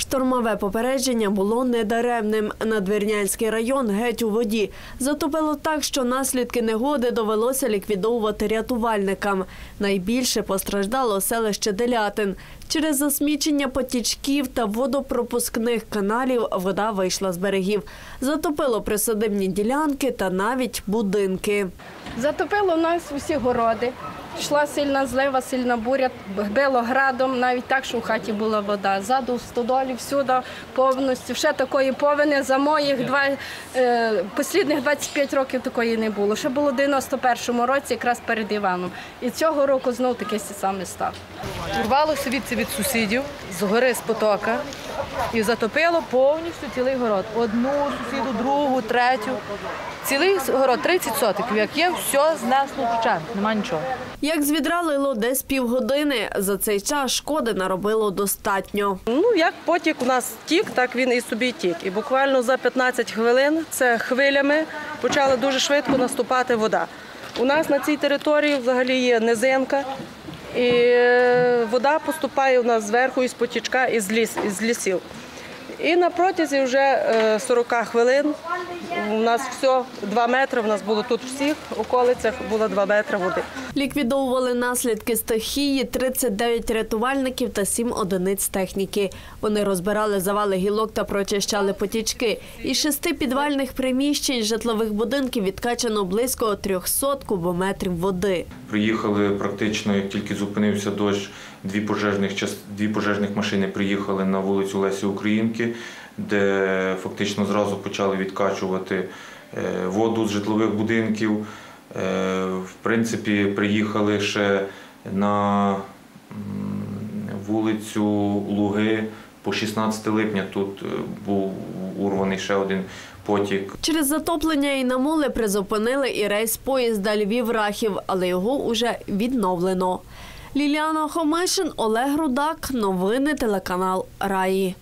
Штормове попередження було недаремним. Надвірнянський район геть у воді. Затопило так, що наслідки негоди довелося ліквідовувати рятувальникам. Найбільше постраждало селище Делятин. Через засмічення потічків та водопропускних каналів вода вийшла з берегів. Затопило присадибні ділянки та навіть будинки. Затопило нас усі городи. Йшла сильна злива, сильна буря, било градом, навіть так, що в хаті була вода. Ззаду в стодолі, всюди повністю. Ще такої повені за моїх два, е, послідних 25 років такої не було. Ще було в 91-му році, якраз перед Іваном. І цього року знов таке саме став. Урвалося відси від сусідів з гори з потока і затопило повністю цілий город. Одну сусіду, другу, третю. Цілий город 30 сотиків, як є, все знесло вчен, нема нічого. Як з відра лило десь півгодини, за цей час шкоди наробило достатньо. Ну, як потік у нас тік, так він і собі тік. І буквально за 15 хвилин це хвилями почала дуже швидко наступати вода. У нас на цій території взагалі є низинка, і е, вода поступає у нас зверху із потічка із, ліс, із лісів. І на протязі вже е, 40 хвилин у нас все 2 метри. У нас було тут всіх околицях було 2 метри води. Ліквідовували наслідки стихії 39 рятувальників та 7 одиниць техніки. Вони розбирали завали гілок та прочищали потічки. Із шести підвальних приміщень житлових будинків відкачано близько 300 кубометрів води. Приїхали практично, як тільки зупинився дощ, дві пожежних час- дві пожежних машини приїхали на вулицю Лесі Українки, де фактично зразу почали відкачувати е, воду з житлових будинків. Е, В принципі, приїхали ще на вулицю Луги по 16 липня. Тут е, був урваний ще один потік. Через затоплення і намули призупинили і рейс поїзда Львів-Рахів, але його уже відновлено. Ліліана Хомишин, Олег Рудак. Новини телеканал Раї.